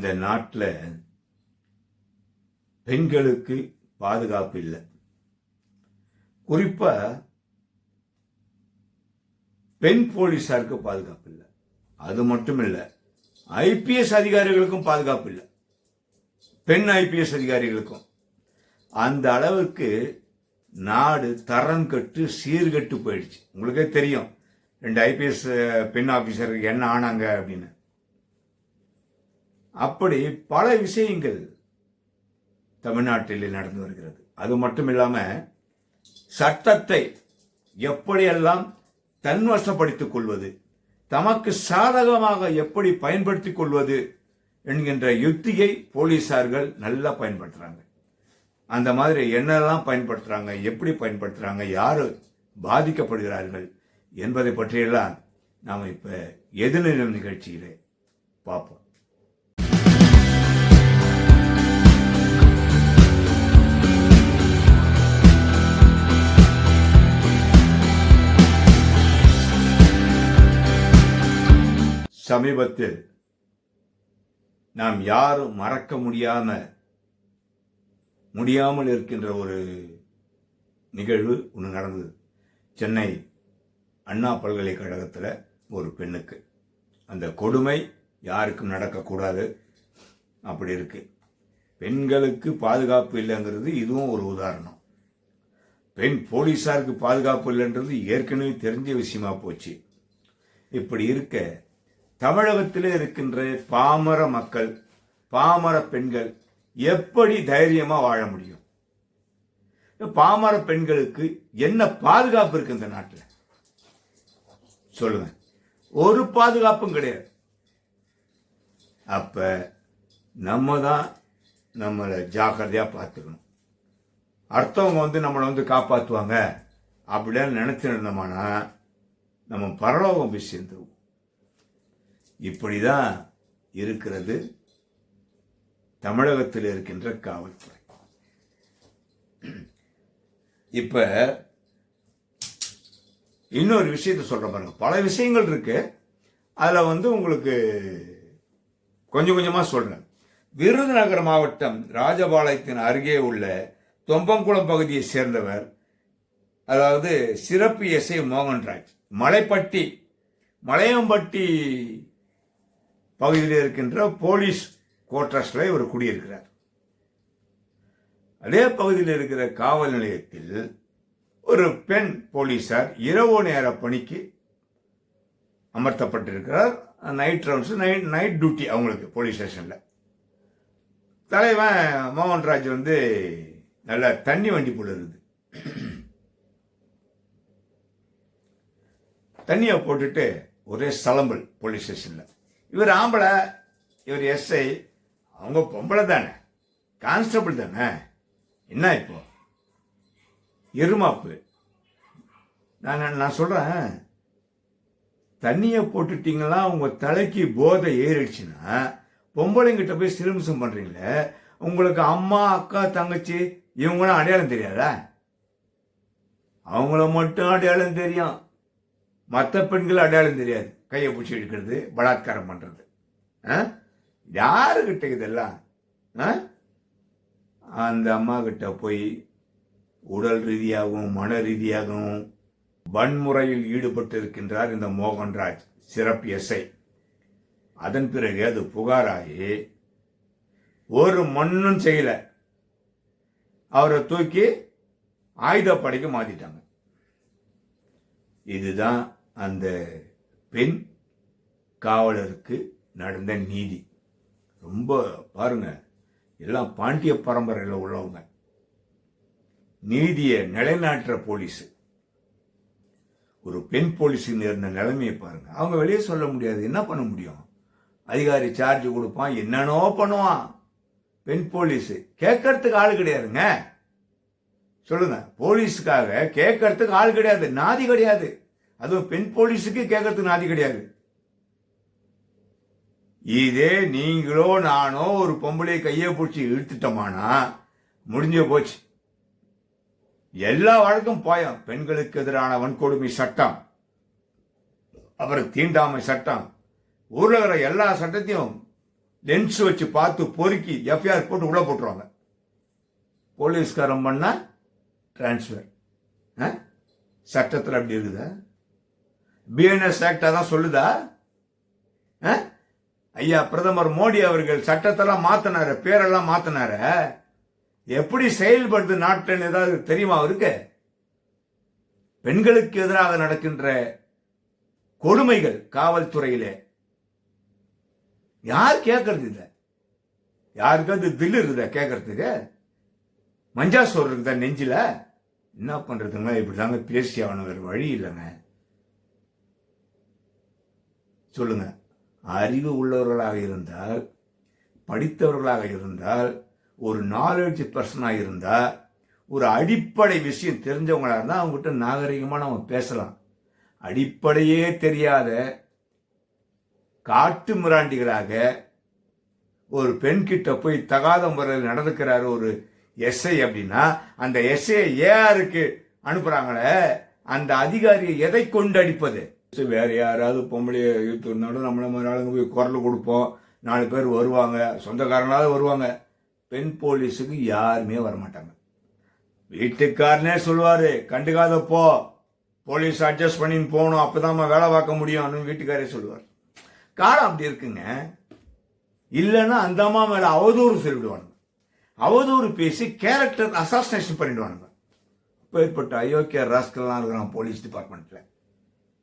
இந்த நாட்டில் பெண்களுக்கு பாதுகாப்பு இல்லை. குறிப்பாக பெண் போலீஸாருக்கு பாதுகாப்பு இல்லை. அது மட்டும் இல்லை ஐபிஎஸ் அதிகாரிகளுக்கும் பாதுகாப்பு இல்லை. பெண் ஐபிஎஸ் அதிகாரிகளுக்கும். அந்த அளவுக்கு நாடு தரம் கட்டு சீர்கெட்டு போயிடுச்சு. உங்களுக்கே தெரியும் ரெண்டு ஐபிஎஸ் பெண் ஆபீசருக்கு என்ன ஆனாங்க அப்படின்னு. அப்படி பல விஷயங்கள் தமிழ்நாட்டில் நடந்து வருகிறது. அது மட்டும் இல்லாமல் சட்டத்தை எப்படியெல்லாம் தன்வசப்படுத்திக் கொள்வது தமக்கு சாதகமாக எப்படி பயன்படுத்திக் கொள்வது என்கின்ற யுக்தியை போலீசார்கள் நல்லா பயன்படுத்துறாங்க. அந்த மாதிரி என்னெல்லாம் பயன்படுத்துறாங்க எப்படி பயன்படுத்துறாங்க யாரு பாதிக்கப்படுகிறார்கள் என்பதை பற்றியெல்லாம் நாம் இப்ப எதிர்நிலை நிகழ்ச்சியிலே பார்ப்போம். சமீபத்தில் நாம் யாரும் மறக்க முடியாம முடியாமல் இருக்கின்ற ஒரு நிகழ்வு ஒன்று நடந்தது. சென்னை அண்ணா பல்கலைக்கழகத்தில் ஒரு பெண்ணுக்கு. அந்த கொடுமை யாருக்கும் நடக்கக்கூடாது அப்படி இருக்கு. பெண்களுக்கு பாதுகாப்பு இல்லைங்கிறது இதுவும் ஒரு உதாரணம். பெண் போலீஸாருக்கு பாதுகாப்பு இல்லைன்றது ஏற்கனவே தெரிஞ்ச விஷயமா போச்சு. இப்படி இருக்க தமிழகத்தில் இருக்கின்ற பாமர மக்கள் பாமர பெண்கள் எப்படி தைரியமா வாழ முடியும்? பாமர பெண்களுக்கு என்ன பாதுகாப்பு இருக்கு இந்த நாட்டில்? சொல்லுங்க. ஒரு பாதுகாப்பும் கிடையாது. அப்ப நம்ம தான் நம்மளை ஜாக்கிரதையா பார்த்துக்கணும். அடுத்தவங்க வந்து நம்மளை வந்து காப்பாற்றுவாங்க அப்படின்னு நினைச்சிருந்தோம்னா நம்ம பரலோகம் போய் சேர்ந்துருவோம். இப்படி தான் இருக்கிறது தமிழகத்தில் இருக்கின்ற காவல்துறை. இப்ப இன்னொரு விஷயத்த சொல்ற பாருங்க. பல விஷயங்கள் இருக்கு. அதில் வந்து உங்களுக்கு கொஞ்சம் கொஞ்சமாக சொல்கிறேன் விருதுநகர் மாவட்டம் ராஜபாளையத்தின் அருகே உள்ள தொம்பங்குளம் பகுதியை சேர்ந்தவர் அதாவது சிறப்பு எஸ்ஐ மோகன்ராஜ். மலைப்பட்டி மலையம்பட்டி பகுதியில் இருக்கின்ற போலீஸ் குவார்டர்ஸில் இவர் குடியிருக்கிறார். அதே பகுதியில் இருக்கிற காவல் நிலையத்தில் ஒரு பெண் போலீஸார் இரவு நேர பணிக்கு அமர்த்தப்பட்டிருக்கிறார். Night rounds night night duty அவங்களுக்கு போலீஸ் ஸ்டேஷனில். தலைவன் மோகன்ராஜ் வந்து நல்ல தண்ணி வண்டி போல இருக்குது. தண்ணியை போட்டுட்டு ஒரே சலம்பல் போலீஸ் ஸ்டேஷனில். இவர் ஆம்பளை இவர் எஸ்ஐ அவங்க பொம்பளை தானே. கான்ஸ்டபிள் தானே. என்ன இப்போ? எருமாப்பு. நான் நான் சொல்கிறேன் தண்ணியை போட்டுட்டீங்களா உங்கள் தலைக்கு போதை ஏறிடுச்சுன்னா பொம்பளைங்கிட்ட போய் சிறுமிசம் பண்ணுறீங்களே உங்களுக்கு அம்மா அக்கா தங்கச்சி இவங்களாம் அடையாளம் தெரியாதா? அவங்கள மட்டும் அடையாளம் தெரியும். மற்ற பெண்கள் அடையாளம் தெரியாது. கையை பிடிச்சி எடுக்கிறது பலாத்காரம் பண்ணுறது ஆ? இதெல்லாம்? ஆ? அந்த அம்மா கிட்ட போய் உடல் ரீதியாகவும் மன ரீதியாகவும் வன்முறையில் ஈடுபட்டு இருக்கின்றார் இந்த மோகன்ராஜ் சிறப்பு எஸ்ஐ. அதன் பிறகு அது புகாராகி ஒரு மண்ணும் செய்யலை. அவரை தூக்கி ஆயுதப்படைக்கு மாற்றிட்டாங்க இதுதான் அந்த பெண் காவலருக்கு நடந்த நீதி. ரொம்ப பாருங்க எல்லாம் பாண்டிய பரம்பரையில் உள்ளவங்க. நீதியை நிலைநாட்டுற போலீஸ். ஒரு பெண் போலீஸுன்னு இருந்த நிலைமையை பாருங்க. அவங்க வெளியே சொல்ல முடியாது. என்ன பண்ண முடியும்? அதிகாரி சார்ஜ் கொடுப்பான். என்னென்னோ பண்ணுவான். பெண் போலீஸ். கேட்கறதுக்கு ஆள் கிடையாதுங்க. சொல்லுங்க. போலீஸுக்காக கேட்கறதுக்கு ஆள் கிடையாது. நாதி கிடையாது. அதுவும் பெண் போலீஸுக்கு கேட்கறதுக்கு நாதி கிடையாது. இதே நீங்களோ நானோ ஒரு பொம்பளை கையை பிடிச்சி இழுத்துட்டோமானா முடிஞ்சு போச்சு. எல்லா வழக்கும் போயும். பெண்களுக்கு எதிரான வன்கொடுமை சட்டம். அப்புறம் தீண்டாமை சட்டம். ஊரில் இருக்கிற எல்லா சட்டத்தையும் லென்ஸ் வச்சு பார்த்து பொறுக்கி எஃப்ஐஆர் போட்டு உள்ள போட்டுருவாங்க. போலீஸ்காரன் பண்ணால் டிரான்ஸ்ஃபர் சட்டத்தில் அப்படி இருக்குதா? பிஎன்எஸ் ஆக்டா தான் சொல்லுதா? ஆ? ஐயா பிரதமர் மோடி அவர்கள் சட்டத்தெல்லாம் மாத்தினாரு பேரெல்லாம் மாத்தினாரு. எப்படி செயல்படுது நாட்டில் ஏதாவது தெரியுமா அவருக்கு? பெண்களுக்கு எதிராக நடக்கின்ற கொடுமைகள் காவல்துறையிலே. யார் கேட்கறது இல்ல யாருக்காவது தில் இருக்குதா கேட்கறதுக்கு மஞ்சா சோறு இருக்குதா நெஞ்சில? என்ன பண்றதுங்க? இப்படிதாங்க பேசி ஆகணும் வேறு வழி இல்லைங்க. சொல்லுங்க. அறிவு உள்ளவர்களாக இருந்தால் படித்தவர்களாக இருந்தால் ஒரு நாலேஜ் பர்சனாக இருந்தால் ஒரு அடிப்படை விஷயம் தெரிஞ்சவங்களாக இருந்தால் அவங்ககிட்ட நாகரிகமாக நம்ம பேசலாம். அடிப்படையே தெரியாத காட்டு மிராண்டிகளாக ஒரு பெண்கிட்ட போய் தகாத முறையில் நடந்துக்கிறார் ஒரு எஸ்ஐ அப்படின்னா அந்த எஸ்ஐ ஏஆருக்கு அனுப்புகிறாங்களே அந்த அதிகாரியை எதை கொண்டு அடிப்பது? வேறு யாராவது பொம்பளைய இருந்தாலும் நம்மளை மாதிரி ஆளுங்க போய் குரல் கொடுப்போம். நாலு பேர் வருவாங்க. சொந்தக்காரங்களாவது வருவாங்க. பெண் போலீஸுக்கு யாருமே வரமாட்டாங்க. வீட்டுக்காரனே சொல்லுவார் கண்டுக்காத போ போலீஸ் அட்ஜஸ்ட் பண்ணின்னு போகணும். அப்பதான் வேலை பார்க்க முடியும்னு வீட்டுக்காரே சொல்லுவார். காலம் அப்படி இருக்குங்க. இல்லைன்னா அந்த அம்மா மேலே அவதூறு சொல்லிவிடுவானுங்க அவதூறு பேசி கேரக்டர் அசாசினேஷன் பண்ணிடுவானுங்க. இப்பேற்பட்ட அயோக்கிய ராஸ்கல்லாம் இருக்கிறான் போலீஸ் டிபார்ட்மெண்ட்டில்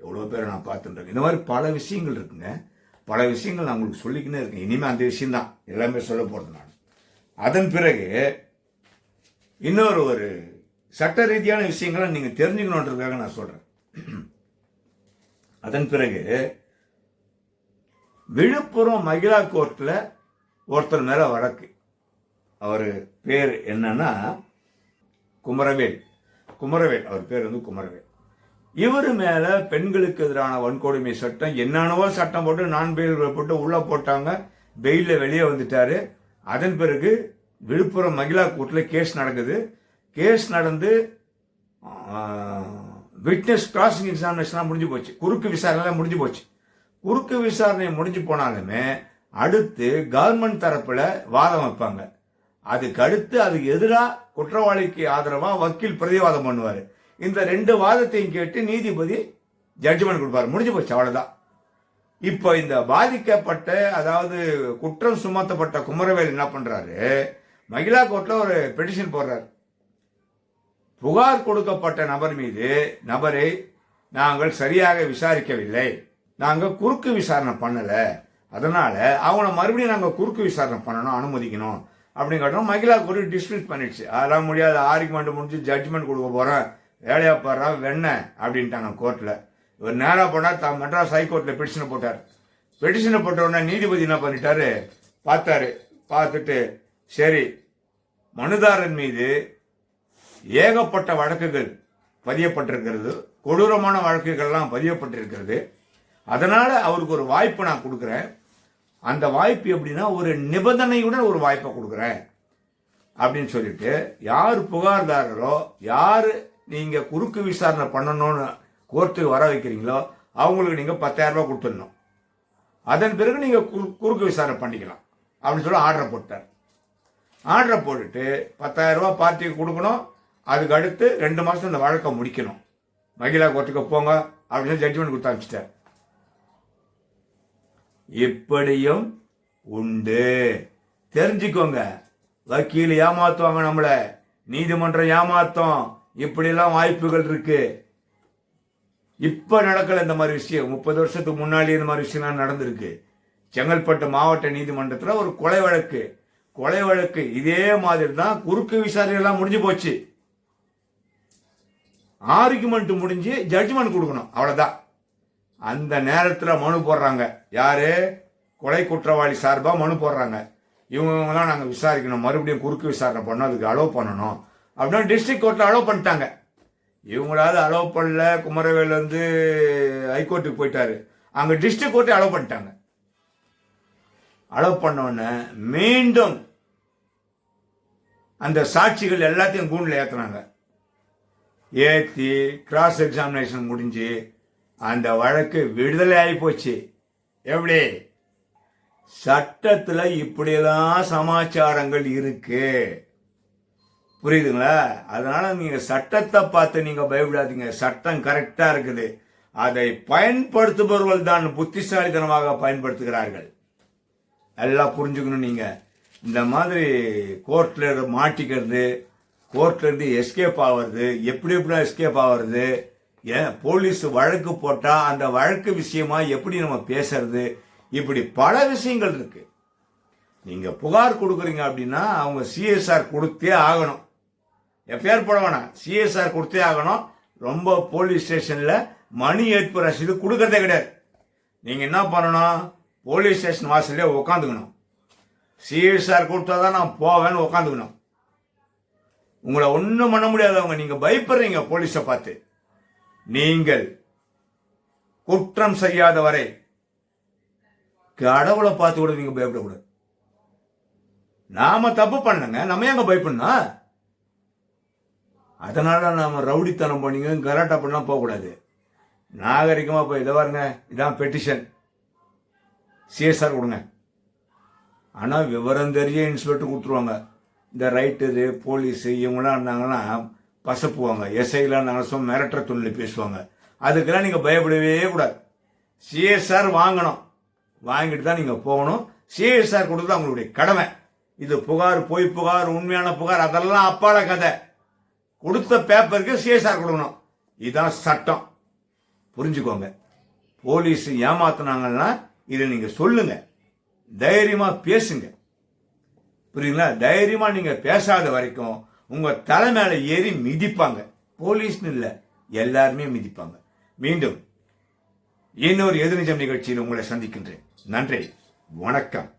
எவ்வளோ பேர் நான் பார்த்துட்டுருக்கேன். இந்த மாதிரி பல விஷயங்கள் இருக்குங்க. பல விஷயங்கள் நான் உங்களுக்கு சொல்லிக்கினே இருக்கேன். இனிமேல் அந்த விஷயம் தான் எல்லாமே சொல்ல போகிறது நான். அதன் பிறகு இன்னொரு ஒரு சட்ட ரீதியான விஷயங்களை நீங்கள் தெரிஞ்சுக்கணுன்றதுக்காக நான் சொல்கிறேன் அதன் பிறகு விழுப்புரம் மகிழா கோர்ட்டில் ஒருத்தர் மேலே வழக்கு. அவர் பேர் என்னன்னா குமரவேல். குமரவேல். அவர் பேர் வந்து குமரவேல். இவர் மேல பெண்களுக்கு எதிரான வன்கொடுமை சட்டம் என்னென்னவோ சட்டம் போட்டு நான் பெயில் போட்டு உள்ள போட்டாங்க பெயில வெளியே வந்துட்டாரு. அதன் பிறகு விழுப்புரம் மகிழா கூட்டில் கேஸ் நடக்குது. கேஸ் நடந்து விட்னஸ் கிராசிங் எக்ஸாமினேஷன் முடிஞ்சு போச்சு. குறுக்கு விசாரணைலாம் முடிஞ்சு போச்சு. குறுக்கு விசாரணை முடிஞ்சு போனாலுமே அடுத்து கவர்மெண்ட் தரப்பில் வாதம் வைப்பாங்க. அதுக்கு அடுத்து அதுக்கு எதிராக குற்றவாளிக்கு ஆதரவாக வக்கீல் பிரதிவாதம் பண்ணுவார். இந்த ரெண்டு வாதத்தையும் கேட்டு நீதிபதி ஜட்ஜ்மெண்ட் கொடுப்பாரு. முடிஞ்சு போச்சு அவ்வளவுதான். இப்போ இந்த பாதிக்கப்பட்ட அதாவது குற்றம் சுமத்தப்பட்ட குமரவேல் என்ன பண்றாரு? மகிழா கோர்ட்டில் ஒரு பெட்டிஷன் போடுறாரு. புகார் கொடுக்கப்பட்ட நபர் மீது நபரை நாங்கள் சரியாக விசாரிக்கவில்லை. நாங்கள் குறுக்கு விசாரணை பண்ணலை. அதனால அவங்கள மறுபடியும் நாங்கள் குறுக்கு விசாரணை பண்ணணும் அனுமதிக்கணும் அப்படின்னு கேட்டோம். மகிழா கோர்ட்டு டிஸ்மிஸ் பண்ணிடுச்சு. அதெல்லாம் முடியாது. ஆர்குமெண்ட் முடிஞ்சு ஜட்ஜ்மெண்ட் கொடுக்க போகிறேன் வேலையா பாடுறா வெண்ண அப்படின்ட்டாங்க கோர்ட்டில் இவர் நேராக போனால் தான் மெட்ராஸ் ஹைகோர்ட்டில் பெட்டிஷனை போட்டார். பெட்டிஷனை போட்ட உடனே நீதிபதி என்ன பண்ணிட்டாரு? பார்த்தாரு. பார்த்துட்டு சரி மனுதாரன் மீது ஏகப்பட்ட வழக்குகள் பதியப்பட்டிருக்கிறது. கொடூரமான வழக்குகள்லாம் பதியப்பட்டிருக்கிறது. அதனால் அவருக்கு ஒரு வாய்ப்பு நான் கொடுக்குறேன். அந்த வாய்ப்பு எப்படின்னா ஒரு நிபந்தனையுடன் ஒரு வாய்ப்பை கொடுக்குறேன். அப்படின்னு சொல்லிட்டு யார் புகார்தாரரோ யார் நீங்கள் குறுக்கு விசாரணை பண்ணணும்னு கோர்ட்டுக்கு வர வைக்கிறீங்களோ அவங்களுக்கு நீங்கள் பத்தாயிரம் கொடுத்துடணும். அதன் பிறகு நீங்கள் குறு- குறுக்கு விசாரணை பண்ணிக்கலாம். அப்படின்னு சொல்லி ஆர்டரை போட்டார். ஆர்டரை போட்டுட்டு பத்தாயிரரூபா பார்ட்டிக்கு கொடுக்கணும். அதுக்கு அடுத்து ரெண்டு மாதம் இந்த வழக்கை முடிக்கணும். மகிழா கோர்ட்டுக்கு போங்க அப்படின்னு சொல்லி ஜட்ஜ்மெண்ட் கொடுத்து அனுப்பிச்சிட்டார். இப்படியும் உண்டு. தெரிஞ்சுக்கோங்க. வக்கீல் ஏமாத்துவாங்க நம்மளை. நீதிமன்றம் ஏமாத்தும். இப்படிலாம் வாய்ப்புகள் இருக்கு. இப்ப நடக்கல இந்த மாதிரி விஷயம். முப்பது வருஷத்துக்கு முன்னாடி இந்த மாதிரி விஷயம்லாம் நடந்திருக்கு. செங்கல்பட்டு மாவட்ட நீதிமன்றத்தில் ஒரு கொலை வழக்கு. கொலை வழக்கு இதே மாதிரி தான் குறுக்கு விசாரணை எல்லாம் முடிஞ்சு போச்சு. ஆர்குமெண்ட் முடிஞ்சு ஜட்ஜ்மெண்ட் கொடுக்கணும். அவ்வளவுதான். அந்த நேரத்தில் மனு போடுறாங்க. யாரு? கொலை குற்றவாளி சார்பாக மனு போடுறாங்க. இவங்கெல்லாம் நாங்கள் விசாரிக்கணும். மறுபடியும் குறுக்கு விசாரணை பண்ணோம் அதுக்கு அலோவ் பண்ணணும். அப்படின்னா டிஸ்ட்ரிக்ட் கோர்ட்டில் அலோவ் பண்ணிட்டாங்க. இவங்களாவது அலோவ் பண்ணல குமரவேல் வந்து ஹைகோர்ட்டுக்கு போயிட்டாரு. அங்கே டிஸ்ட்ரிக்ட் கோர்ட்டை அலோவ் பண்ணிட்டாங்க. அலோவ் பண்ணோடனே மீண்டும் அந்த சாட்சிகள் எல்லாத்தையும் கூண்டில் ஏற்றுனாங்க ஏற்றி கிராஸ் எக்ஸாமினேஷன் முடிஞ்சு அந்த வழக்கு விடுதலை ஆகி போச்சு. எப்படி? சட்டத்தில் இப்படியெல்லாம் சமாச்சாரங்கள் இருக்குது புரியுதுங்களா? அதனால நீங்க சட்டத்தை பார்த்து நீங்க பயப்படாதீங்க. சட்டம் கரெக்டா இருக்குது. அதை பயன்படுத்துபவர்கள் தான் புத்திசாலித்தனமாக பயன்படுத்துகிறார்கள். எல்லாம் புரிஞ்சுக்கணும் நீங்க. இந்த மாதிரி கோர்ட்ல மாட்டிக்கிறது கோர்ட்ல இருந்து எஸ்கேப் ஆகிறது எப்படி எப்படி எஸ்கேப் ஆகிறது ஏன் போலீஸ் வழக்கு போட்டால் அந்த வழக்கு விஷயமா எப்படி நம்ம பேசுறது இப்படி பல விஷயங்கள் இருக்கு. நீங்க புகார் கொடுக்குறீங்க அப்படின்னா அவங்க சிஎஸ்ஆர் கொடுத்தே ஆகணும். எஃப்ஐஆர் போட வேணாம். சிஎஸ்ஆர் கொடுத்தே ஆகணும். ரொம்ப போலீஸ் ஸ்டேஷனில் மணி ஏற்பு ரசீது கொடுக்கறதே கிடையாது. நீங்கள் என்ன பண்ணணும்? போலீஸ் ஸ்டேஷன் வாசல்லே உட்காந்துக்கணும் சிஎஸ்ஆர் கொடுத்தா தான் நான் போவேன்னு உட்காந்துக்கணும் உங்களை ஒன்றும் பண்ண முடியாதவங்க நீங்கள் பயப்படுறீங்க போலீஸை பார்த்து. நீங்கள் குற்றம் செய்யாத வரை கடவுளை பார்த்து கூட நீங்கள் பயப்படக்கூடாது. நாம தப்பு பண்ணுங்க நம்ம எங்க பயப்படணும்? அதனால் நம்ம ரவுடித்தனம் பண்ணிங்க கலாட்டா பண்ணலாம் போகக்கூடாது. நாகரிகமாக போய் இதை பாருங்க இதான் பெட்டிஷன் சிஎஸ்ஆர் கொடுங்க. ஆனால் விவரம் தெரிய இன்ஸ்பெக்டர் கொடுத்துருவாங்க. இந்த ரைட்டு இது இவங்களாம் இருந்தாங்கன்னா பசப்புவாங்க எஸ்ஐலாம் இருந்தாங்கன்னா சும்மா மிரட்டுற தொழில் பேசுவாங்க. அதுக்கெல்லாம் நீங்கள் பயப்படவே கூடாது. சிஎஸ்ஆர் வாங்கணும். வாங்கிட்டு தான் நீங்கள் போகணும். சிஎஸ்ஆர் கொடுத்தா அவங்களுடைய கடமை. இது புகார் பொய் புகார் உண்மையான புகார் அதெல்லாம் அப்பால கதை. கொடுத்த பேப்பருக்கு சிஎஸ்ஆர் கொடுக்கணும். இதுதான் சட்டம். புரிஞ்சுக்கோங்க. போலீஸ் ஏமாத்தினாங்கன்னா இதை நீங்க சொல்லுங்க. தைரியமா பேசுங்க. புரியுங்களா தைரியமா நீங்க பேசாத வரைக்கும் உங்க தலை மேலே ஏறி மிதிப்பாங்க. போலீஸ்னு இல்லை எல்லாருமே மிதிப்பாங்க. மீண்டும் இன்னொரு எதிர்நிஜம் நிகழ்ச்சியில் உங்களை சந்திக்கின்றேன். நன்றி. வணக்கம்.